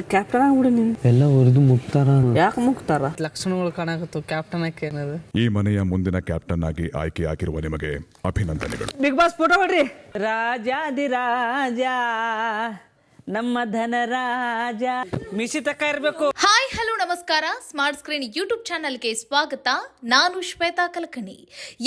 Captain ಆಗ್ಬಿಡಿ ನೀನು. ಎಲ್ಲ ಹೊರದು ಮುಗ್ತಾರ ಯಾಕೆ ಮುಗ್ತಾರ ಲಕ್ಷಣಗಳು ಕಾಣಕತ್ತು. ಕ್ಯಾಪ್ಟನ್ ಆಕೆ ಏನದು ಈ ಮನೆಯ ಮುಂದಿನ ಕ್ಯಾಪ್ಟನ್ ಆಗಿ ಆಯ್ಕೆಯಾಗಿರುವ ನಿಮಗೆ ಅಭಿನಂದನೆಗಳು. ಬಿಗ್ ಬಾಸ್ ಫೋಟೋ ಮಾಡ್ರಿ. ರಾಜಾದಿ ರಾಜ ನಮ್ಮ ಧನರಾಜ ಮಿಶಿತಕ ಇರ್ಬೇಕು. ಹಾಯ್, ಹಲೋ, ನಮಸ್ಕಾರ. ಸ್ಮಾರ್ಟ್ ಸ್ಕ್ರೀನ್ ಯೂಟ್ಯೂಬ್ ಚಾನಲ್ಗೆ ಸ್ವಾಗತ. ನಾನು ಶ್ವೇತಾ ಕಲಕಣಿ.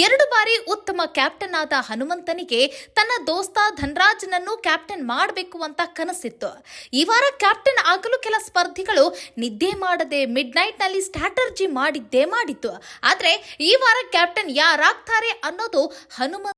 ಎರಡು ಬಾರಿ ಉತ್ತಮ ಕ್ಯಾಪ್ಟನ್ ಆದ ಹನುಮಂತನಿಗೆ ತನ್ನ ದೋಸ್ತ ಧನರಾಜ್ನನ್ನು ಕ್ಯಾಪ್ಟನ್ ಮಾಡಬೇಕು ಅಂತ ಕನಸಿತ್ತು. ಈ ವಾರ ಕ್ಯಾಪ್ಟನ್ ಆಗಲು ಕೆಲ ಸ್ಪರ್ಧಿಗಳು ನಿದ್ದೆ ಮಾಡದೆ ಮಿಡ್ ನೈಟ್ನಲ್ಲಿ ಸ್ಟ್ರಾಟರ್ಜಿ ಮಾಡಿದ್ದೇ ಮಾಡಿತ್ತು. ಆದ್ರೆ ಈ ವಾರ ಕ್ಯಾಪ್ಟನ್ ಯಾರಾಗ್ತಾರೆ ಅನ್ನೋದು ಹನುಮಂತ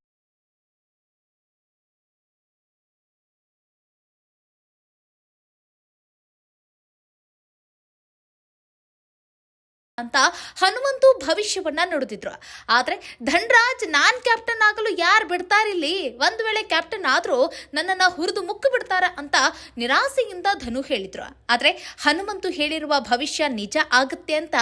ಅಂತ ಹನುಮಂತು ಭವಿಷ್ಯವನ್ನ ನುಡಿದಿದ್ರು. ಆದ್ರೆ ಧನ್ರಾಜ್, ನಾನ್ ಕ್ಯಾಪ್ಟನ್ ಆಗಲು ಯಾರು ಬಿಡ್ತಾರಿಲ್ಲಿ ಒಂದ್ ವೇಳೆ ಕ್ಯಾಪ್ಟನ್ ಆದ್ರೂ ನನ್ನನ್ನ ಹುರಿದು ಮುಕ್ಕು ಬಿಡ್ತಾರ ಅಂತ ನಿರಾಸೆಯಿಂದ ಧನು ಹೇಳಿದ್ರು. ಆದ್ರೆ ಹನುಮಂತು ಹೇಳಿರುವ ಭವಿಷ್ಯ ನಿಜ ಆಗುತ್ತೆ ಅಂತ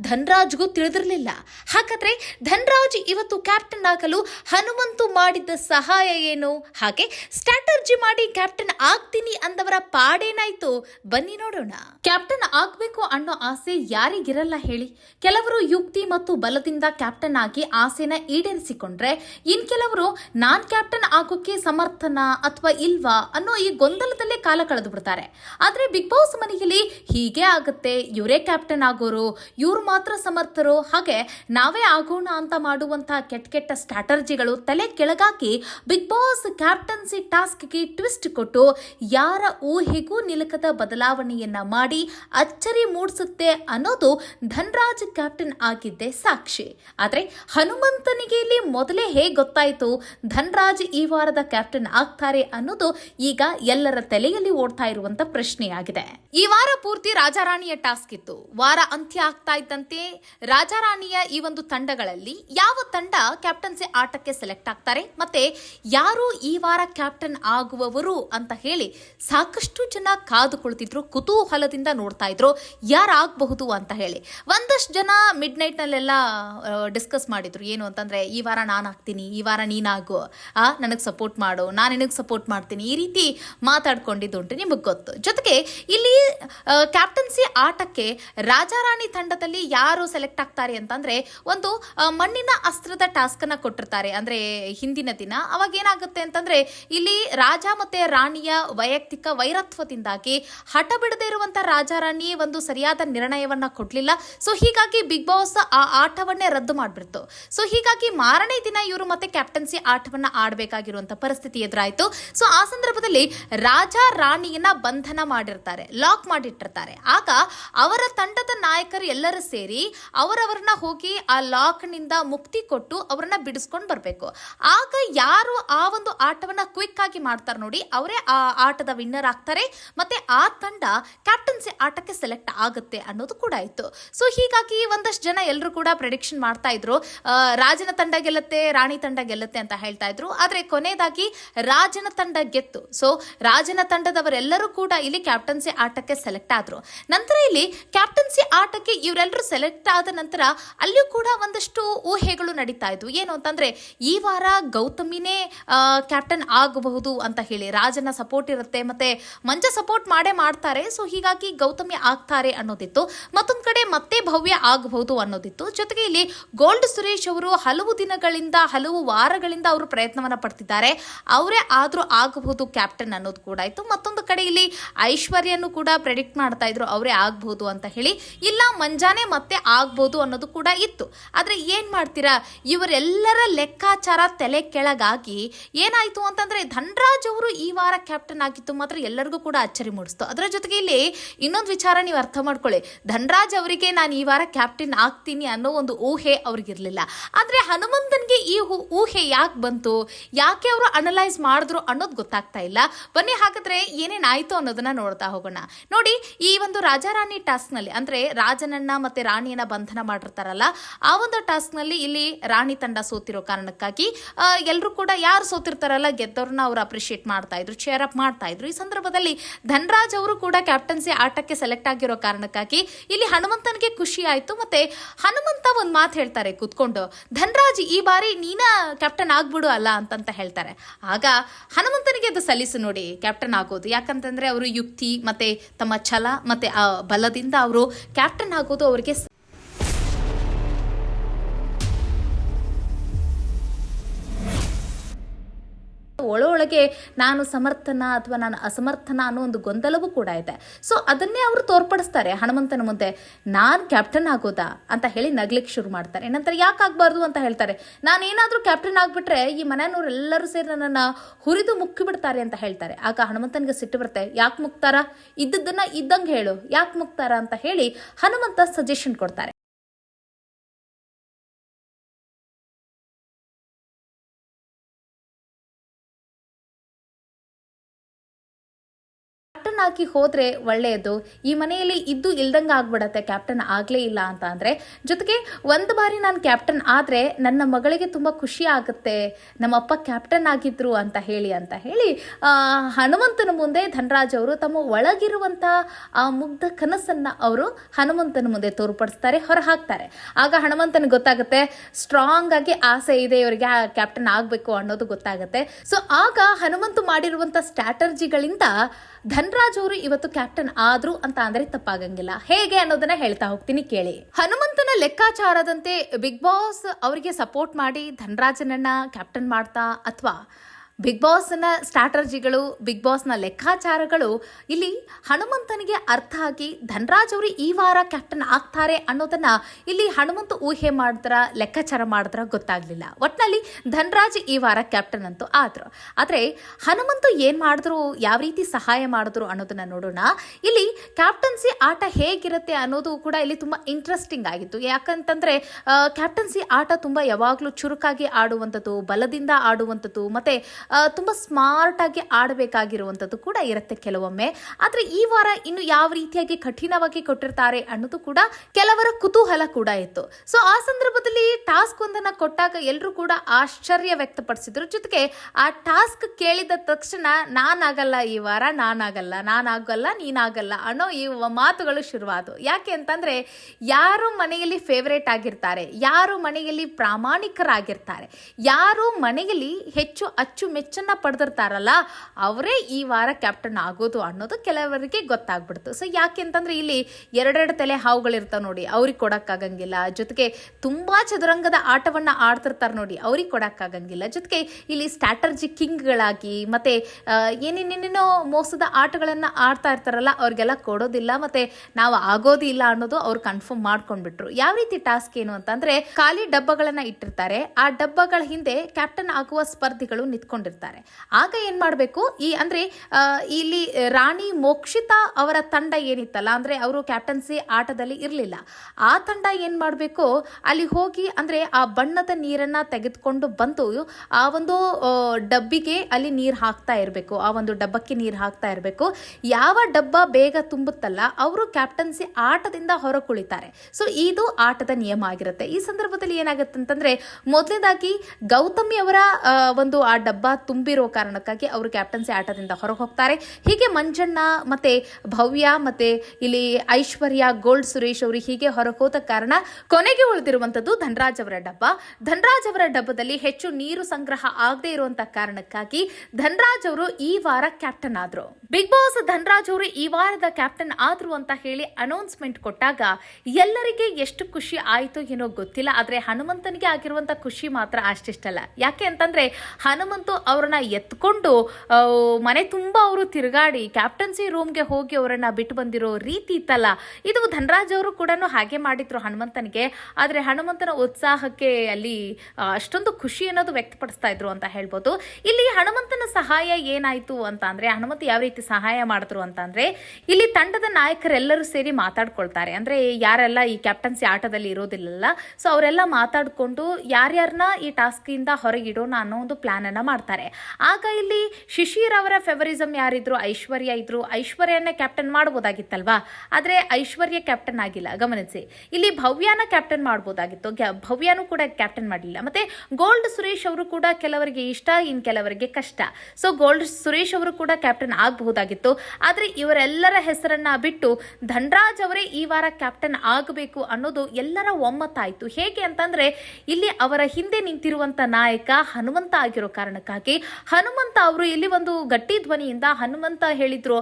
ಧನ್ರಾಜ್ಗೂ ತಿಳಿದಿರಲಿಲ್ಲ. ಹಾಗಾದ್ರೆ ಧನ್ರಾಜ್ ಇವತ್ತು ಕ್ಯಾಪ್ಟನ್ ಆಗಲು ಹನುಮಂತು ಮಾಡಿದ್ದ ಸಹಾಯ ಏನು? ಹಾಗೆ ಸ್ಟ್ರಾಟರ್ಜಿ ಮಾಡಿ ಕ್ಯಾಪ್ಟನ್ ಆಗ್ತೀನಿ ಅಂದವರ ಪಾಡೇನಾಯ್ತು? ಬನ್ನಿ ನೋಡೋಣ. ಕ್ಯಾಪ್ಟನ್ ಆಗ್ಬೇಕು ಅನ್ನೋ ಆಸೆ ಯಾರಿಗಿರಲ್ಲ ಹೇಳಿ. ಕೆಲವರು ಯುಕ್ತಿ ಮತ್ತು ಬಲದಿಂದ ಕ್ಯಾಪ್ಟನ್ ಆಗಿ ಆಸೆನ ಈಡೇರಿಸಿಕೊಂಡ್ರೆ ಇನ್ ಕೆಲವರು ನಾನ್ ಕ್ಯಾಪ್ಟನ್ ಆಗೋಕೆ ಸಮರ್ಥನ ಅಥವಾ ಇಲ್ವಾ ಅನ್ನೋ ಈ ಗೊಂದಲದಲ್ಲೇ ಕಾಲ ಕಳೆದು ಬಿಡ್ತಾರೆ ಆದ್ರೆ ಬಿಗ್ ಬಾಸ್ ಮನೆಯಲ್ಲಿ ಹೀಗೆ ಆಗುತ್ತೆ. ಇವರೇ ಕ್ಯಾಪ್ಟನ್ ಆಗೋರು, ಇವ್ರು ಮಾತ್ರ ಸಮರ್ಥರು. ಹಾಗೆ ನಾವೇ ಆಗೋಣ ಅಂತ ಮಾಡುವಂತಹ ಕೆಟ್ಟ ಕೆಟ್ಟ ಸ್ಟ್ರಾಟರ್ಜಿಗಳು ತಲೆ ಕೆಳಗಾಕಿ ಬಿಗ್ ಬಾಸ್ ಕ್ಯಾಪ್ಟನ್ಸಿ ಟಾಸ್ಕ್ಗೆ ಟ್ವಿಸ್ಟ್ ಕೊಟ್ಟು ಯಾರ ಊಹೆಗೂ ನಿಲುಕದ ಬದಲಾವಣೆಯನ್ನ ಮಾಡಿ ಅಚ್ಚರಿ ಮೂಡಿಸುತ್ತೆ ಅನ್ನೋದು ಧನ್ರಾಜ್ ಕ್ಯಾಪ್ಟನ್ ಆಗಿದ್ದೆ ಸಾಕ್ಷಿ. ಆದರೆ ಹನುಮಂತನಿಗೆ ಇಲ್ಲಿ ಮೊದಲೇ ಹೇಗೆ ಗೊತ್ತಾಯಿತು? ಧನ್ರಾಜ್ ಈ ವಾರದ ಕ್ಯಾಪ್ಟನ್ ಆಗ್ತಾರೆ ಅನ್ನೋದು ಈಗ ಎಲ್ಲರ ತಲೆಯಲ್ಲಿ ಓಡ್ತಾ ಇರುವಂತ ಪ್ರಶ್ನೆಯಾಗಿದೆ. ಈ ವಾರ ಪೂರ್ತಿ ರಾಜಾರಾಣಿಯ ಟಾಸ್ಕ್ ಇತ್ತು. ವಾರ ಅಂತ್ಯ ಆಗ್ತಾ ಇದ್ದಂತೆ ರಾಜಾರಾಣಿಯ ಈ ಒಂದು ತಂಡಗಳಲ್ಲಿ ಯಾವ ತಂಡ ಕ್ಯಾಪ್ಟನ್ಸಿ ಆಟಕ್ಕೆ ಸೆಲೆಕ್ಟ್ ಆಗ್ತಾರೆ? ಮತ್ತೆ ಯಾರು ಈ ವಾರ ಕ್ಯಾಪ್ಟನ್ ಆಗುವವರು ಅಂತ ಹೇಳಿ ಸಾಕಷ್ಟು ಜನ ಕಾದು ಕುಳಿತಿದ್ರು ಕುತೂಹಲದಿಂದ ನೋಡ್ತಾ ಇದ್ರು. ಯಾರಾಗಬಹುದು ಅಂತ ಹೇಳಿ. ಒಂದಷ್ಟು ಜನ ಮಿಡ್ ನೈಟ್ ನಲ್ಲೆಲ್ಲ ಡಿಸ್ಕಸ್ ಮಾಡಿದ್ರು. ಏನು ಅಂತಂದ್ರೆ, ಈ ವಾರ ನಾನು ಹಾಕ್ತೀನಿ ಈ ವಾರ ನೀನಾಗು ನನಗೆ ಸಪೋರ್ಟ್ ಮಾಡು, ನಾನು ನಿನಗೆ ಸಪೋರ್ಟ್ ಮಾಡ್ತೀನಿ. ಈ ರೀತಿ ಮಾತಾಡ್ಕೊಂಡಿದ್ದುಂಟು ನಿಮಗೆ ಗೊತ್ತು. ಜೊತೆಗೆ ಇಲ್ಲಿ ಕ್ಯಾಪ್ಟನ್ಸಿ ಆಟಕ್ಕೆ ರಾಜಾರಾಣಿ ತಂಡದಲ್ಲಿ ಯಾರು ಸೆಲೆಕ್ಟ್ ಆಗ್ತಾರೆ ಅಂತಂದ್ರೆ, ಒಂದು ಮಣ್ಣಿನ ಅಸ್ತ್ರದ ಟಾಸ್ಕ್ ಅನ್ನ ಕೊಟ್ಟಿರ್ತಾರೆ. ಅಂದ್ರೆ, ಹಿಂದಿನ ದಿನ. ಅವಾಗ ಏನಾಗುತ್ತೆ ಅಂತಂದ್ರೆ, ಇಲ್ಲಿ ರಾಜ ಮತ್ತೆ ರಾಣಿಯ ವೈಯಕ್ತಿಕ ವೈರತ್ವದಿಂದಾಗಿ ಹಠ ಬಿಡದೇ ಇರುವಂತ ರಾಜಾರಾಣಿ ಒಂದು ಸರಿಯಾದ ನಿರ್ಣಯವನ್ನ ಕೊಡ್ಲಿಲ್ಲ. ಸೊ ಹೀಗಾಗಿ ಬಿಗ್ ಬಾಸ್ ಆ ಆಟವನ್ನೇ ರದ್ದು ಮಾಡಿಬಿಡ್ತು. ಸೊ ಹೀಗಾಗಿ ಮಾರನೇ ದಿನ ಇವರು ಮತ್ತೆ ಕ್ಯಾಪ್ಟನ್ಸಿ ಆಟವನ್ನ ಆಡಬೇಕಾಗಿರುವಂತ ಪರಿಸ್ಥಿತಿ ಎದುರಾಯಿತು. ಸೊ ಆ ಸಂದರ್ಭದಲ್ಲಿ ರಾಜ ರಾಣಿಯನ್ನ ಬಂಧನ ಮಾಡಿರ್ತಾರೆ ಲಾಕ್ ಮಾಡಿಟ್ಟಿರ್ತಾರೆ. ಆಗ ಅವರ ತಂಡದ ನಾಯಕರು ಎಲ್ಲರೂ ಸೇರಿ ಅವರವರನ್ನ ಹೋಗಿ ಆ ಲಾಕ್ನಿಂದ ಮುಕ್ತಿ ಕೊಟ್ಟು ಅವರನ್ನ ಬಿಡಿಸ್ಕೊಂಡು ಬರಬೇಕು. ಆಗ ಯಾರು ಆ ಒಂದು ಆಟವನ್ನ ಕ್ವಿಕ್ ಆಗಿ ಮಾಡ್ತಾರೆ ನೋಡಿ, ಅವರೇ ಆ ಆಟದ ವಿನ್ನರ್ ಆಗ್ತಾರೆ, ಮತ್ತೆ ಆ ತಂಡ ಕ್ಯಾಪ್ಟನ್ಸಿ ಆಟಕ್ಕೆ ಸೆಲೆಕ್ಟ್ ಆಗುತ್ತೆ ಅನ್ನೋದು ಕೂಡ ಇತ್ತು ಸೊ ಹೀಗಾಗಿ ಒಂದಷ್ಟು ಜನ ಎಲ್ಲರೂ ಕೂಡ ಪ್ರೆಡಿಕ್ಷನ್ ಮಾಡ್ತಾ ಇದ್ರು. ರಾಜನ ತಂಡ ಗೆಲ್ಲುತ್ತೆ, ರಾಣಿ ತಂಡ ಗೆಲ್ಲುತ್ತೆ ಅಂತ ಹೇಳ್ತಾ ಇದ್ರು. ಆದ್ರೆ ಕೊನೆಯದಾಗಿ ರಾಜನ ತಂಡ ಗೆತ್ತು. ಸೊ ರಾಜನ ತಂಡದವರೆಲ್ಲರೂ ಕೂಡ ಇಲ್ಲಿ ಕ್ಯಾಪ್ಟನ್ಸಿ ಆಟಕ್ಕೆ ಸೆಲೆಕ್ಟ್ ಆದ್ರು. ನಂತರ ಇಲ್ಲಿ ಕ್ಯಾಪ್ಟನ್ಸಿ ಆಟಕ್ಕೆ ಇವರೆಲ್ಲರೂ ಸೆಲೆಕ್ಟ್ ಆದ ನಂತರ ಅಲ್ಲಿಯೂ ಕೂಡ ಒಂದಷ್ಟು ಊಹೆಗಳು ನಡೀತಾ ಇದ್ವು. ಏನು ಅಂತಂದ್ರೆ, ಈ ವಾರ ಗೌತಮಿನೇ ಕ್ಯಾಪ್ಟನ್ ಆಗಬಹುದು ಅಂತ ಹೇಳಿ ರಾಜನ ಸಪೋರ್ಟ್ ಇರುತ್ತೆ ಮತ್ತೆ ಮಂಜ ಸಪೋರ್ಟ್ ಮಾಡೇ ಮಾಡ್ತಾರೆ. ಸೊ ಹೀಗಾಗಿ ಗೌತಮಿ ಆಗ್ತಾರೆ ಅನ್ನೋದಿತ್ತು. ಮತ್ತೊಂದ್ ಕಡೆ ಮತ್ತೆ ಭವ್ಯ ಆಗಬಹುದು ಅನ್ನೋದಿತ್ತು. ಜೊತೆಗೆ ಇಲ್ಲಿ ಗೋಲ್ಡ್ ಸುರೇಶ್ ಅವರು ಹಲವು ದಿನಗಳಿಂದ, ಹಲವು ವಾರಗಳಿಂದ ಅವರು ಪ್ರಯತ್ನವನ್ನ ಪಡ್ತಿದ್ದಾರೆ. ಅವರೇ ಆದ್ರೂ ಆಗಬಹುದು ಕ್ಯಾಪ್ಟನ್ ಅನ್ನೋದು ಕೂಡ ಇತ್ತು ಮತ್ತೊಂದು ಕಡೆ ಇಲ್ಲಿ ಐಶ್ವರ್ಯನು ಕೂಡ ಪ್ರೆಡಿಕ್ಟ್ ಮಾಡ್ತಾ ಇದ್ರು, ಅವರೇ ಆಗ್ಬಹುದು ಅಂತ ಹೇಳಿ. ಇಲ್ಲ, ಮಂಜಾನೆ ಮತ್ತೆ ಆಗ್ಬಹುದು ಅನ್ನೋದು ಕೂಡ ಇತ್ತು. ಆದ್ರೆ ಏನ್ ಮಾಡ್ತೀರಾ? ಇವರೆಲ್ಲರ ಲೆಕ್ಕಾಚಾರ ತಲೆ ಕೆಳಗಾಗಿ ಏನಾಯ್ತು ಅಂತಂದ್ರೆ ಧನ್ರಾಜ್ ಅವರು ಈ ವಾರ ಕ್ಯಾಪ್ಟನ್ ಆಗಿತ್ತು ಮಾತ್ರ ಎಲ್ಲರಿಗೂ ಕೂಡ ಅಚ್ಚರಿ ಮೂಡಿಸ್ತು. ಅದರ ಜೊತೆಗೆ ಇಲ್ಲಿ ಇನ್ನೊಂದು ವಿಚಾರ ನೀವು ಅರ್ಥ ಮಾಡ್ಕೊಳ್ಳಿ. ಧನ್ರಾಜ್ ಅವರಿಗೆ ನಾನು ಈ ವಾರ ಕ್ಯಾಪ್ಟನ್ ಆಗ್ತೀನಿ ಅನ್ನೋ ಒಂದು ಊಹೆ ಅವ್ರಿಗಿರ್ಲಿಲ್ಲ. ಆದ್ರೆ ಹನುಮಂತನ್ಗೆ ಈ ಊಹೆ ಯಾಕೆ ಬಂತು? ಯಾಕೆ ಅವರು ಅನಲೈಸ್ ಮಾಡಿದ್ರು ಅನ್ನೋದು ಗೊತ್ತಾಗ್ತಾ ಇಲ್ಲ. ಬನ್ನಿ ಹಾಗಾದ್ರೆ ಏನೇನಾಯಿತು ಅನ್ನೋದನ್ನ ನೋಡ್ತಾ ಹೋಗೋಣ. ನೋಡಿ, ಈ ಒಂದು ರಾಜಾರಾಣಿ ಟಾಸ್ಕ್ನಲ್ಲಿ ಅಂದ್ರೆ ರಾಜನನ್ನ ಮತ್ತೆ ರಾಣಿಯನ್ನ ಬಂಧನ ಮಾಡಿರ್ತಾರಲ್ಲ, ಆ ಒಂದು ಟಾಸ್ಕ್ನಲ್ಲಿ ಇಲ್ಲಿ ರಾಣಿ ತಂಡ ಸೋತಿರೋ ಕಾರಣಕ್ಕಾಗಿ ಎಲ್ಲರೂ ಕೂಡ ಯಾರು ಸೋತಿರ್ತಾರಲ್ಲ, ಗೆದ್ದವ್ರನ್ನ ಅವರು ಅಪ್ರಿಷಿಯೇಟ್ ಮಾಡ್ತಾ ಇದ್ರು ಚೇರ್ ಅಪ್ ಮಾಡ್ತಾ ಇದ್ರು. ಈ ಸಂದರ್ಭದಲ್ಲಿ ಧನ್ರಾಜ್ ಅವರು ಕೂಡ ಕ್ಯಾಪ್ಟನ್ಸಿ ಆಟಕ್ಕೆ ಸೆಲೆಕ್ಟ್ ಆಗಿರೋ ಕಾರಣಕ್ಕಾಗಿ ಇಲ್ಲಿ ಹನುಮಂತನಿಗೆ ಖುಷಿ ಆಯ್ತು ಮತ್ತೆ ಹನುಮಂತ ಒಂದು ಮಾತು ಹೇಳ್ತಾರೆ ಕೂತ್ಕೊಂಡು. ಧನ್ರಾಜ್, ಈ ಬಾರಿ ನೀನ ಕ್ಯಾಪ್ಟನ್ ಆಗ್ಬಿಡು ಅಲ್ಲ ಅಂತಂತ ಹೇಳ್ತಾರೆ. ಆಗ ಹನುಮಂತನಿಗೆ ಅದು ಸಲ್ಲಿಸು ನೋಡಿ ಕ್ಯಾಪ್ಟನ್ ಆಗೋದು. ಯಾಕಂತಂದ್ರೆ ಅವರು ಯುಕ್ತಿ, ಮತ್ತೆ ತಮ್ಮ ಛಲ, ಮತ್ತೆ ಆ ಬಲದಿಂದ ಅವರು ಕ್ಯಾಪ್ಟನ್ ಆಗೋದು ಅವರಿಗೆ ಒಳೊಳಗೆ ನಾನು ಸಮರ್ಥನ ಅಥವಾ ನಾನು ಅಸಮರ್ಥನ ಅನ್ನೋ ಒಂದು ಗೊಂದಲವೂ ಕೂಡ ಇದೆ. ಸೊ ಅದನ್ನೇ ಅವರು ತೋರ್ಪಡಿಸ್ತಾರೆ ಹನುಮಂತನ ಮುಂದೆ. ನಾನು ಕ್ಯಾಪ್ಟನ್ ಆಗೋದಾ? ಅಂತ ಹೇಳಿ ನಗ್ಲಿಕ್ಕೆ ಶುರು ಮಾಡ್ತಾರೆ. ನಂತರ ಯಾಕೆ ಆಗ್ಬಾರ್ದು ಅಂತ ಹೇಳ್ತಾರೆ. ನಾನು ಏನಾದರೂ ಕ್ಯಾಪ್ಟನ್ ಆಗಿಬಿಟ್ರೆ ಈ ಮನೆಯವ್ರೆಲ್ಲರೂ ಸೇರಿ ನನ್ನನ್ನು ಹುರಿದು ಮುಕ್ಕಿ ಬಿಡ್ತಾರೆ ಅಂತ ಹೇಳ್ತಾರೆ. ಆಗ ಹನುಮಂತನಿಗೆ ಸಿಟ್ಟು ಬರುತ್ತೆ. ಯಾಕೆ ಮುಕ್ತಾರ? ಇದ್ದದ್ದನ್ನು ಇದ್ದಂಗೆ ಹೇಳು. ಯಾಕೆ ಮುಕ್ತಾರ? ಅಂತ ಹೇಳಿ ಹನುಮಂತ ಸಜೆಷನ್ ಕೊಡ್ತಾರೆ. ಕ್ಯಾಪ್ಟನ್ ಹೋದರೆ ಒಳ್ಳೆಯದು. ಈ ಮನೆಯಲ್ಲಿ ಇದ್ದು ಇಲ್ದಂಗೆ ಆಗ್ಬಿಡತ್ತೆ. ಕ್ಯಾಪ್ಟನ್ ಆಗಲೇ ಇಲ್ಲ ಅಂತ ಅಂದರೆ, ಜೊತೆಗೆ ಒಂದು ಬಾರಿ ನಾನು ಕ್ಯಾಪ್ಟನ್ ಆದರೆ ನನ್ನ ಮಗಳಿಗೆ ತುಂಬ ಖುಷಿ ಆಗುತ್ತೆ. ನಮ್ಮಪ್ಪ ಕ್ಯಾಪ್ಟನ್ ಆಗಿದ್ರು ಅಂತ ಹೇಳಿ ಅಂತ ಹೇಳಿ ಹನುಮಂತನ ಮುಂದೆ ಧನರಾಜ್ ಅವರು ತಮ್ಮ ಒಳಗಿರುವಂಥ ಆ ಮುಗ್ಧ ಕನಸನ್ನು ಅವರು ಹನುಮಂತನ ಮುಂದೆ ತೋರ್ಪಡಿಸ್ತಾರೆ ಹೊರ ಹಾಕ್ತಾರೆ ಆಗ ಹನುಮಂತನಿಗೆ ಗೊತ್ತಾಗುತ್ತೆ ಸ್ಟ್ರಾಂಗ್ ಆಗಿ ಆಸೆ ಇದೆ ಇವರಿಗೆ ಕ್ಯಾಪ್ಟನ್ ಆಗಬೇಕು ಅನ್ನೋದು ಗೊತ್ತಾಗುತ್ತೆ. ಸೊ ಆಗ ಹನುಮಂತು ಮಾಡಿರುವಂಥ ಸ್ಟ್ರಾಟರ್ಜಿಗಳಿಂದ ಧನ್ರಾಜ್ ಅವರು ಇವತ್ತು ಕ್ಯಾಪ್ಟನ್ ಆದ್ರು ಅಂತ ಅಂದ್ರೆ ತಪ್ಪಾಗಂಗಿಲ್ಲ. ಹೇಗೆ ಅನ್ನೋದನ್ನ ಹೇಳ್ತಾ ಹೋಗ್ತೀನಿ ಕೇಳಿ. ಹನುಮಂತನ ಲೆಕ್ಕಾಚಾರದಂತೆ ಬಿಗ್ ಬಾಸ್ ಅವರಿಗೆ ಸಪೋರ್ಟ್ ಮಾಡಿ ಧನ್ರಾಜನನ್ನ ಕ್ಯಾಪ್ಟನ್ ಮಾಡ್ತಾ, ಅಥವಾ ಬಿಗ್ ಬಾಸ್ನ ಸ್ಟ್ರಾಟರ್ಜಿಗಳು ಬಿಗ್ ಬಾಸ್ನ ಲೆಕ್ಕಾಚಾರಗಳು, ಇಲ್ಲಿ ಹನುಮಂತನಿಗೆ ಅರ್ಥ ಆಗಿ ಧನರಾಜ್ ಅವರು ಈ ವಾರ ಕ್ಯಾಪ್ಟನ್ ಆಗ್ತಾರೆ ಅನ್ನೋದನ್ನ ಇಲ್ಲಿ ಹನುಮಂತ ಊಹೆ ಮಾಡಿದ್ರ ಲೆಕ್ಕಾಚಾರ ಮಾಡಿದ್ರ ಗೊತ್ತಾಗ್ಲಿಲ್ಲ. ಒಟ್ನಲ್ಲಿ ಧನರಾಜ್ ಈ ವಾರ ಕ್ಯಾಪ್ಟನ್ ಅಂತೂ ಆದ್ರು. ಆದರೆ ಹನುಮಂತು ಏನು ಮಾಡಿದ್ರು, ಯಾವ ರೀತಿ ಸಹಾಯ ಮಾಡಿದ್ರು ಅನ್ನೋದನ್ನ ನೋಡೋಣ. ಇಲ್ಲಿ ಕ್ಯಾಪ್ಟನ್ಸಿ ಆಟ ಹೇಗಿರುತ್ತೆ ಅನ್ನೋದು ಕೂಡ ಇಲ್ಲಿ ತುಂಬ ಇಂಟ್ರೆಸ್ಟಿಂಗ್ ಆಗಿತ್ತು. ಯಾಕಂತಂದ್ರೆ ಕ್ಯಾಪ್ಟನ್ಸಿ ಆಟ ತುಂಬ ಯಾವಾಗಲೂ ಚುರುಕಾಗಿ ಆಡುವಂಥದ್ದು, ಬಲದಿಂದ ಆಡುವಂಥದ್ದು, ಮತ್ತೆ ತುಂಬಾ ಸ್ಮಾರ್ಟ್ ಆಗಿ ಆಡಬೇಕಾಗಿರುವಂಥದ್ದು ಕೂಡ ಇರುತ್ತೆ ಕೆಲವೊಮ್ಮೆ. ಆದರೆ ಈ ವಾರ ಇನ್ನು ಯಾವ ರೀತಿಯಾಗಿ ಕಠಿಣವಾಗಿ ಕೊಟ್ಟಿರ್ತಾರೆ ಅನ್ನೋದು ಕೂಡ ಕೆಲವರ ಕುತೂಹಲ ಕೂಡ ಇತ್ತು. ಸೊ ಆ ಸಂದರ್ಭದಲ್ಲಿ ಟಾಸ್ಕ್ ಒಂದನ್ನ ಕೊಟ್ಟಾಗ ಎಲ್ಲರೂ ಕೂಡ ಆಶ್ಚರ್ಯ ವ್ಯಕ್ತಪಡಿಸಿದ್ರು. ಜೊತೆಗೆ ಆ ಟಾಸ್ಕ್ ಕೇಳಿದ ತಕ್ಷಣ ನಾನಾಗಲ್ಲ ಈ ವಾರ, ನಾನಾಗಲ್ಲ ನಾನಾಗಲ್ಲ, ನೀನಾಗಲ್ಲ ಅನ್ನೋ ಈ ಮಾತುಗಳು ಶುರುವಾದವು. ಯಾಕೆ ಅಂತಂದ್ರೆ ಯಾರು ಮನೆಯಲ್ಲಿ ಫೇವರೇಟ್ ಆಗಿರ್ತಾರೆ, ಯಾರು ಮನೆಯಲ್ಲಿ ಪ್ರಾಮಾಣಿಕರಾಗಿರ್ತಾರೆ, ಯಾರು ಮನೆಯಲ್ಲಿ ಹೆಚ್ಚು ಅಚ್ಚುಮೆಚ್ಚನ್ನ ಪಡೆದಿರ್ತಾರಲ್ಲ, ಅವರೇ ಈ ವಾರ ಕ್ಯಾಪ್ಟನ್ ಆಗೋದು ಅನ್ನೋದು ಕೆಲವರಿಗೆ ಗೊತ್ತಾಗ್ಬಿಡ್ತು. ಸೊ ಯಾಕೆ ಅಂತಂದ್ರೆ ಇಲ್ಲಿ ಎರಡೆರಡು ತಲೆ ಹಾವುಗಳಿರ್ತಾವೆ ನೋಡಿ, ಅವ್ರಿಗೆ ಕೊಡೋಕ್ಕಾಗಂಗಿಲ್ಲ. ಜೊತೆಗೆ ತುಂಬಾ ಚದುರಂಗದ ಆಟವನ್ನ ಆಡ್ತಿರ್ತಾರೆ ನೋಡಿ, ಅವ್ರಿಗೆ ಕೊಡೋಕ್ಕಾಗಂಗಿಲ್ಲ. ಜೊತೆಗೆ ಇಲ್ಲಿ ಸ್ಟ್ರಾಟರ್ಜಿ ಕಿಂಗ್ಗಳಾಗಿ ಮತ್ತೆ ಏನೇನೇನೇನೋ ಮೋಸದ ಆಟಗಳನ್ನ ಆಡ್ತಾ ಇರ್ತಾರಲ್ಲ, ಅವ್ರಿಗೆಲ್ಲ ಕೊಡೋದಿಲ್ಲ, ಮತ್ತೆ ನಾವು ಆಗೋದಿಲ್ಲ ಅನ್ನೋದು ಅವ್ರು ಕನ್ಫರ್ಮ್ ಮಾಡ್ಕೊಂಡ್ಬಿಟ್ರು. ಯಾವ ರೀತಿ ಟಾಸ್ಕ್ ಏನು ಅಂತಂದ್ರೆ, ಖಾಲಿ ಡಬ್ಬಗಳನ್ನ ಇಟ್ಟಿರ್ತಾರೆ. ಆ ಡಬ್ಬಗಳ ಹಿಂದೆ ಕ್ಯಾಪ್ಟನ್ ಆಗುವ ಸ್ಪರ್ಧಿಗಳು ನಿಂತ್ಕೊಂಡಿರ್ತಾರೆ ಆಗ ಏನ್ ಮಾಡ್ಬೇಕು? ಈ ಅಂದ್ರೆ ಇಲ್ಲಿ ರಾಣಿ ಮೋಕ್ಷಿತಾ ಅವರ ತಂಡ ಏನಿತ್ತಲ್ಲ, ಅಂದ್ರೆ ಅವರು ಕ್ಯಾಪ್ಟನ್ಸಿ ಆಟದಲ್ಲಿ ಇರಲಿಲ್ಲ. ಆ ತಂಡ ಏನ್ ಮಾಡಬೇಕು? ಅಲ್ಲಿ ಹೋಗಿ ಅಂದ್ರೆ ಆ ಬಣ್ಣದ ನೀರನ್ನ ತೆಗೆದುಕೊಂಡು ಬಂದು, ಆ ಒಂದು ಡಬ್ಬಿಗೆ ಅಲ್ಲಿ ನೀರು ಹಾಕ್ತಾ ಇರಬೇಕು. ಆ ಒಂದು ಡಬ್ಬಕ್ಕೆ ನೀರು ಹಾಕ್ತಾ ಇರಬೇಕು. ಯಾವ ಡಬ್ಬ ಬೇಗ ತುಂಬುತ್ತಲ್ಲ, ಅವರು ಕ್ಯಾಪ್ಟನ್ಸಿ ಆಟದಿಂದ ಹೊರ ಕುಳಿತಾರೆ ಸೊ ಇದು ಆಟದ ನಿಯಮ ಆಗಿರುತ್ತೆ. ಈ ಸಂದರ್ಭದಲ್ಲಿ ಏನಾಗುತ್ತೆ ಅಂತಂದ್ರೆ ಮೊದಲನೇದಾಗಿ ಗೌತಮಿ ಅವರ ಒಂದು ಆ ಡಬ್ಬ ತುಂಬಿರೋ ಕಾರಣಕ್ಕಾಗಿ ಅವರು ಕ್ಯಾಪ್ಟನ್ಸಿ ಆಟದಿಂದ ಹೊರಗೆ ಹೋಗ್ತಾರೆ ಹೀಗೆ ಮಂಜಣ್ಣ ಮತ್ತೆ ಭವ್ಯ ಮತ್ತೆ ಇಲ್ಲಿ ಐಶ್ವರ್ಯ, ಗೋಲ್ಡ್ ಸುರೇಶ್ ಅವರು ಹೀಗೆ ಹೊರಗೆ ಹೋದ ಕಾರಣ ಕೊನೆಗೆ ಉಳಿದಿರುವಂತದ್ದು ಧನರಾಜ್ ಅವರ ಡಬ್ಬ. ಧನರಾಜ್ ಅವರ ಡಬ್ಬದಲ್ಲಿ ಹೆಚ್ಚು ನೀರು ಸಂಗ್ರಹ ಆಗದೆ ಇರುವಂಥ ಕಾರಣಕ್ಕಾಗಿ ಧನರಾಜ್ ಅವರು ಈ ವಾರ ಕ್ಯಾಪ್ಟನ್ ಆದ್ರು. ಬಿಗ್ ಬಾಸ್ ಧನ್ರಾಜ್ ಅವರು ಈ ವಾರದ ಕ್ಯಾಪ್ಟನ್ ಆದ್ರು ಅಂತ ಹೇಳಿ ಅನೌನ್ಸ್ಮೆಂಟ್ ಕೊಟ್ಟಾಗ ಎಲ್ಲರಿಗೆ ಎಷ್ಟು ಖುಷಿ ಆಯಿತು ಏನೋ ಗೊತ್ತಿಲ್ಲ, ಆದರೆ ಹನುಮಂತನಿಗೆ ಆಗಿರುವಂತ ಖುಷಿ ಮಾತ್ರ ಅಷ್ಟಿಷ್ಟಲ್ಲ. ಯಾಕೆ ಅಂತಂದ್ರೆ ಹನುಮಂತು ಅವ್ರನ್ನ ಎತ್ಕೊಂಡು ಮನೆ ತುಂಬಾ ಅವರು ತಿರುಗಾಡಿ ಕ್ಯಾಪ್ಟನ್ಸಿ ರೂಮ್ಗೆ ಹೋಗಿ ಅವರನ್ನ ಬಿಟ್ಟು ಬಂದಿರೋ ರೀತಿ ಇತ್ತಲ್ಲ. ಇದು ಧನ್ರಾಜ್ ಅವರು ಕೂಡ ಹಾಗೆ ಮಾಡಿದ್ರು ಹನುಮಂತನಿಗೆ. ಆದರೆ ಹನುಮಂತನ ಉತ್ಸಾಹಕ್ಕೆ ಅಲ್ಲಿ ಅಷ್ಟೊಂದು ಖುಷಿ ಅನ್ನೋದು ವ್ಯಕ್ತಪಡಿಸ್ತಾ ಇದ್ರು ಅಂತ ಹೇಳ್ಬೋದು. ಇಲ್ಲಿ ಹನುಮಂತನ ಸಹಾಯ ಏನಾಯ್ತು ಅಂತ ಅಂದ್ರೆ ಹನುಮಂತ ಯಾವ ರೀತಿ ಸಹಾಯ ಮಾಡಿದ್ರು ಅಂತಂದ್ರೆ ಇಲ್ಲಿ ತಂಡದ ನಾಯಕರೆಲ್ಲರೂ ಸೇರಿ ಮಾತಾಡ್ಕೊಳ್ತಾರೆ. ಅಂದ್ರೆ ಯಾರೆಲ್ಲ ಈ ಕ್ಯಾಪ್ಟನ್ಸಿ ಆಟದಲ್ಲಿ ಇರೋದಿಲ್ಲಲ್ಲ ಸೊ ಅವರೆಲ್ಲ ಮಾತಾಡ್ಕೊಂಡು ಯಾರ್ಯಾರನ್ನ ಈ ಟಾಸ್ಕ್ ಇಂದ ಹೊರಗಿಡೋ ಇಡೋಣ ಅನ್ನೋ ಒಂದು ಪ್ಲಾನ್ ಅನ್ನ ಮಾಡ್ತಾರೆ. ಆಗ ಇಲ್ಲಿ ಶಿಶಿರ್ ಅವರ ಫೆವರಿಸಮ್ ಯಾರಿದ್ರು, ಐಶ್ವರ್ಯ ಇದ್ರು, ಐಶ್ವರ್ಯನ ಕ್ಯಾಪ್ಟನ್ ಮಾಡಬಹುದಾಗಿತ್ತಲ್ವಾ ಆದ್ರೆ ಐಶ್ವರ್ಯ ಕ್ಯಾಪ್ಟನ್ ಆಗಿಲ್ಲ. ಗಮನಿಸಿ, ಇಲ್ಲಿ ಭವ್ಯನ ಕ್ಯಾಪ್ಟನ್ ಮಾಡಬಹುದಾಗಿತ್ತು ಭವ್ಯನೂ ಕೂಡ ಕ್ಯಾಪ್ಟನ್ ಮಾಡಲಿಲ್ಲ. ಮತ್ತೆ ಗೋಲ್ಡ್ ಸುರೇಶ್ ಅವರು ಕೂಡ ಕೆಲವರಿಗೆ ಇಷ್ಟ, ಇನ್ ಕೆಲವರಿಗೆ ಕಷ್ಟ. ಸೊ ಗೋಲ್ಡ್ ಸುರೇಶ್ ಅವರು ಕೂಡ ಕ್ಯಾಪ್ಟನ್ ಆಗಬಹುದು ಮಾಡಬಹುದಾಗಿತ್ತು ಆದರೆ ಇವರೆಲ್ಲರ ಹೆಸರನ್ನ ಬಿಟ್ಟು ಧನ್ರಾಜ್ ಅವರೇ ಈ ವಾರ ಕ್ಯಾಪ್ಟನ್ ಆಗಬೇಕು ಅನ್ನೋದು ಎಲ್ಲರ ಒಮ್ಮತ್ತಾಯಿತು ಹೇಗೆ ಅಂತಂದ್ರೆ ಇಲ್ಲಿ ಅವರ ಹಿಂದೆ ನಿಂತಿರುವಂತ ನಾಯಕ ಹನುಮಂತ ಆಗಿರೋ ಕಾರಣಕ್ಕಾಗಿ. ಹನುಮಂತ ಅವರು ಇಲ್ಲಿ ಒಂದು ಗಟ್ಟಿ ಧ್ವನಿಯಿಂದ ಹನುಮಂತ ಹೇಳಿದ್ರು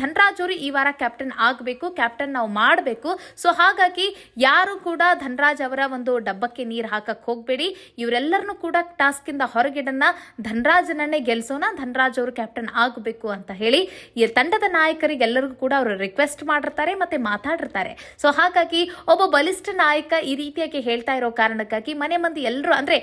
ಧನರಾಜ್ ಧನ್ರಾಜ್ ಅವರು ಈ ವಾರ ಕ್ಯಾಪ್ಟನ್ ಆಗಬೇಕು, ಕ್ಯಾಪ್ಟನ್ ನಾವು ಮಾಡಬೇಕು. ಸೊ ಹಾಗಾಗಿ ಯಾರು ಕೂಡ ಧನ್ರಾಜ್ ಅವರ ಒಂದು ಡಬ್ಬಕ್ಕೆ ನೀರು ಹಾಕಕ್ಕೆ ಹೋಗ್ಬೇಡಿ. ಇವರೆಲ್ಲರನ್ನೂ ಕೂಡ ಟಾಸ್ಕ್ ಇಂದ ಹೊರಗಿಡನ್ನ ಧನರಾಜನನ್ನೇ ಗೆಲ್ಸೋಣ, ಧನರಾಜ್ ಅವರು ಕ್ಯಾಪ್ಟನ್ ಆಗಬೇಕು ಅಂತ ಹೇಳಿ ಈ ತಂಡದ ನಾಯಕರಿಗೆಲ್ಲರಿಗೂ ಕೂಡ ಅವರು ರಿಕ್ವೆಸ್ಟ್ ಮಾಡಿರ್ತಾರೆ ಮತ್ತೆ ಮಾತಾಡಿರ್ತಾರೆ. ಸೊ ಹಾಗಾಗಿ ಒಬ್ಬ ಬಲಿಷ್ಠ ನಾಯಕ ಈ ರೀತಿಯಾಗಿ ಹೇಳ್ತಾ ಇರೋ ಕಾರಣಕ್ಕಾಗಿ ಮನೆ ಮಂದಿ ಎಲ್ಲರೂ ಅಂದ್ರೆ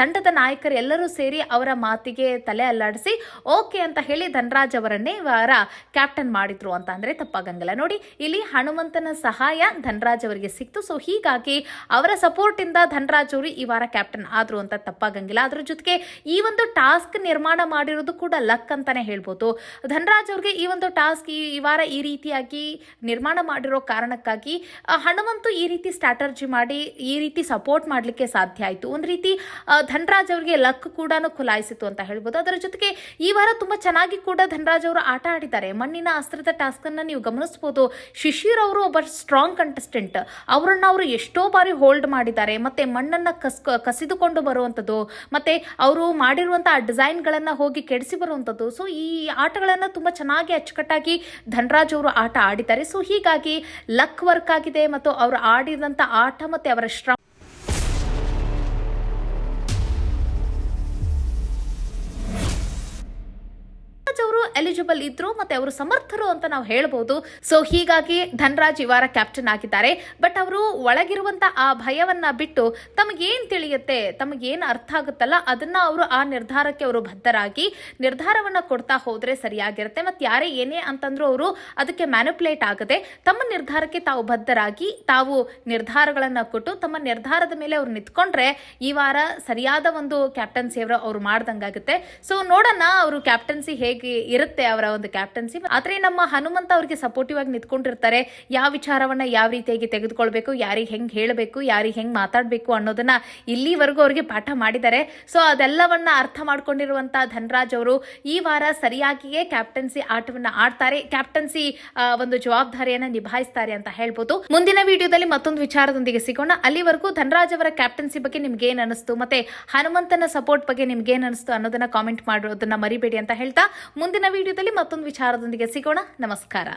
ತಂಡದ ನಾಯಕರು ಎಲ್ಲರೂ ಸೇರಿ ಅವರ ಮಾತಿಗೆ ತಲೆ ಅಲ್ಲಾಡಿಸಿ, ಓಕೆ ಅಂತ ಹೇಳಿ ಧನರಾಜ್ ಅವರನ್ನೇ ವಾರ ಕ್ಯಾಪ್ಟನ್ ಮಾಡಿದ್ರು ಅಂತ ಅಂದ್ರೆ ತಪ್ಪಾಗಂಗಿಲ್ಲ. ನೋಡಿ, ಇಲ್ಲಿ ಹನುಮಂತನ ಸಹಾಯ ಧನರಾಜ್ ಅವರಿಗೆ ಸಿಕ್ತು. ಸೊ ಹೀಗಾಗಿ ಅವರ ಸಪೋರ್ಟ್ ಇಂದ ಧನರಾಜ್ ಅವರು ಈ ವಾರ ಕ್ಯಾಪ್ಟನ್ ಆದ್ರು ಅಂತ ತಪ್ಪಾಗಂಗಿಲ್ಲ. ಅದ್ರ ಜೊತೆಗೆ ಈ ಒಂದು ಟಾಸ್ಕ್ ನಿರ್ಮಾಣ ಮಾಡಿರೋದು ಕೂಡ ಲಕ್ ಅಂತಾನೆ ಹೇಳ್ಬೋದು. ಧನ್ರಾಜ್ ಅವ್ರಿಗೆ ಈ ಒಂದು ಟಾಸ್ಕ್ ಈ ವಾರ ಈ ರೀತಿಯಾಗಿ ನಿರ್ಮಾಣ ಮಾಡಿರೋ ಕಾರಣಕ್ಕಾಗಿ ಹಣವಂತೂ ಈ ರೀತಿ ಸ್ಟ್ರಾಟರ್ಜಿ ಮಾಡಿ, ಈ ರೀತಿ ಸಪೋರ್ಟ್ ಮಾಡಲಿಕ್ಕೆ ಸಾಧ್ಯ ಆಯಿತು. ಒಂದು ರೀತಿ ಧನರಾಜ್ ಅವರಿಗೆ ಲಕ್ ಕೂಡ ಖುಲಾಯಿಸಿತು ಅಂತ ಹೇಳ್ಬೋದು. ಅದರ ಜೊತೆಗೆ ಈ ವಾರ ತುಂಬ ಚೆನ್ನಾಗಿ ಕೂಡ ಧನರಾಜ್ ಅವರು ಆಟ ಆಡಿದ್ದಾರೆ. ಮಣ್ಣಿನ ಅಸ್ತ್ರದ ಟಾಸ್ಕನ್ನು ನೀವು ಗಮನಿಸಬಹುದು ಶಿಶಿರ್ ಅವರು ಒಬ್ಬ ಸ್ಟ್ರಾಂಗ್ ಕಂಟೆಸ್ಟೆಂಟ್ ಅವರನ್ನ ಅವರು ಎಷ್ಟೋ ಬಾರಿ ಹೋಲ್ಡ್ ಮಾಡಿದ್ದಾರೆ. ಮತ್ತೆ ಮಣ್ಣನ್ನ ಕಸ್ ಕಸಿದುಕೊಂಡು ಬರುವಂಥದ್ದು ಮತ್ತೆ ಅವರು ಮಾಡಿರುವಂಥ ಡಿಸೈನ್ಗಳನ್ನು ಹೋಗಿ ಕೆಡಿಸಿ ಬರುವಂಥದ್ದು ಸೊ ಈ ಆಟಗಳನ್ನ ತುಂಬಾ ಚೆನ್ನಾಗಿ ಅಚ್ಚುಕಟ್ಟಾಗಿ ಧನ್ರಾಜ್ ಅವರು ಆಟ ಆಡಿದ್ದಾರೆ. ಸೊ ಹೀಗಾಗಿ ಲಕ್ ವರ್ಕ್ ಆಗಿದೆ ಮತ್ತು ಅವರು ಆಡಿದಂತ ಆಟ ಮತ್ತೆ ಅವರ ಶ್ರಮ ಎಲಿಜಿಬಲ್ ಇದ್ರು ಮತ್ತೆ ಅವರು ಸಮರ್ಥರು ಅಂತ ನಾವು ಹೇಳ್ಬೋದು. ಸೊ ಹೀಗಾಗಿ ಧನ್ರಾಜ್ ಈ ಕ್ಯಾಪ್ಟನ್ ಆಗಿದ್ದಾರೆ. ಬಟ್ ಅವರು ಒಳಗಿರುವಂತ ಆ ಭಯವನ್ನ ಬಿಟ್ಟು ತಮಗೇನ್ ತಿಳಿಯುತ್ತೆ, ತಮಗೇನ್ ಅರ್ಥ ಆಗುತ್ತಲ್ಲ, ಅದನ್ನ ಅವರು ಆ ನಿರ್ಧಾರಕ್ಕೆ ಅವರು ಬದ್ಧರಾಗಿ ನಿರ್ಧಾರವನ್ನ ಕೊಡ್ತಾ ಹೋದ್ರೆ ಸರಿಯಾಗಿರುತ್ತೆ. ಮತ್ತೆ ಯಾರೇ ಏನೇ ಅಂತಂದ್ರೂ ಅವರು ಅದಕ್ಕೆ ಮ್ಯಾನಿಪುಲೇಟ್ ಆಗದೆ ತಮ್ಮ ನಿರ್ಧಾರಕ್ಕೆ ತಾವು ಬದ್ಧರಾಗಿ ತಾವು ನಿರ್ಧಾರಗಳನ್ನ ಕೊಟ್ಟು ತಮ್ಮ ನಿರ್ಧಾರದ ಮೇಲೆ ಅವ್ರು ನಿಂತ್ಕೊಂಡ್ರೆ ಈ ವಾರ ಸರಿಯಾದ ಒಂದು ಕ್ಯಾಪ್ಟನ್ಸಿ ಅವರು ಅವ್ರು ಮಾಡ್ದಂಗಾಗುತ್ತೆ. ಸೊ ನೋಡೋಣ ಅವರು ಕ್ಯಾಪ್ಟನ್ಸಿ ಹೇಗೆ ಇರುತ್ತೆ ಅವರ ಒಂದು ಕ್ಯಾಪ್ಟನ್ಸಿ ಆದ್ರೆ ನಮ್ಮ ಹನುಮಂತ ಅವ್ರಿಗೆ ಸಪೋರ್ಟಿವ್ ಆಗಿ ನಿಂತ್ಕೊಂಡಿರ್ತಾರೆ. ಯಾವ ವಿಚಾರವನ್ನ ಯಾವ ರೀತಿಯಾಗಿ ತೆಗೆದುಕೊಳ್ಬೇಕು, ಯಾರಿಗೆ ಹೆಂಗ್ ಹೇಳಬೇಕು, ಯಾರಿಗೆ ಹೆಂಗ್ ಮಾತಾಡಬೇಕು ಅನ್ನೋದನ್ನ ಇಲ್ಲಿವರೆಗೂ ಅವ್ರಿಗೆ ಪಾಠ ಮಾಡಿದ್ದಾರೆ. ಸೊ ಅದೆಲ್ಲವನ್ನ ಅರ್ಥ ಮಾಡ್ಕೊಂಡಿರುವಂತ ಧನರಾಜ್ ಅವರು ಈ ವಾರ ಸರಿಯಾಗಿಯೇ ಕ್ಯಾಪ್ಟನ್ಸಿ ಆಟವನ್ನ ಆಡ್ತಾರೆ. ಕ್ಯಾಪ್ಟನ್ಸಿ ಒಂದು ಜವಾಬ್ದಾರಿಯನ್ನ ನಿಭಾಯಿಸ್ತಾರೆ ಅಂತ ಹೇಳ್ಬೋದು. ಮುಂದಿನ ವಿಡಿಯೋದಲ್ಲಿ ಮತ್ತೊಂದು ವಿಚಾರದೊಂದಿಗೆ ಸಿಗೋಣ. ಅಲ್ಲಿವರೆಗೂ ಧನ್ರಾಜ್ ಅವರ ಕ್ಯಾಪ್ಟನ್ಸಿ ಬಗ್ಗೆ ನಿಮ್ಗೆ ಏನ್ ಅನಿಸ್ತು, ಮತ್ತೆ ಹನುಮಂತನ ಸಪೋರ್ಟ್ ಬಗ್ಗೆ ನಿಮ್ಗೆ ಏನ್ ಅನಿಸ್ತು ಅನ್ನೋದನ್ನ ಕಾಮೆಂಟ್ ಮಾಡೋದನ್ನ ಮರಿಬೇಡಿ ಅಂತ ಹೇಳ್ತಾ, ಮುಂದಿನ ವಿಡಿಯೋದಲ್ಲಿ ಮತ್ತೊಂದು ವಿಚಾರದೊಂದಿಗೆ ಸಿಗೋಣ. ನಮಸ್ಕಾರ.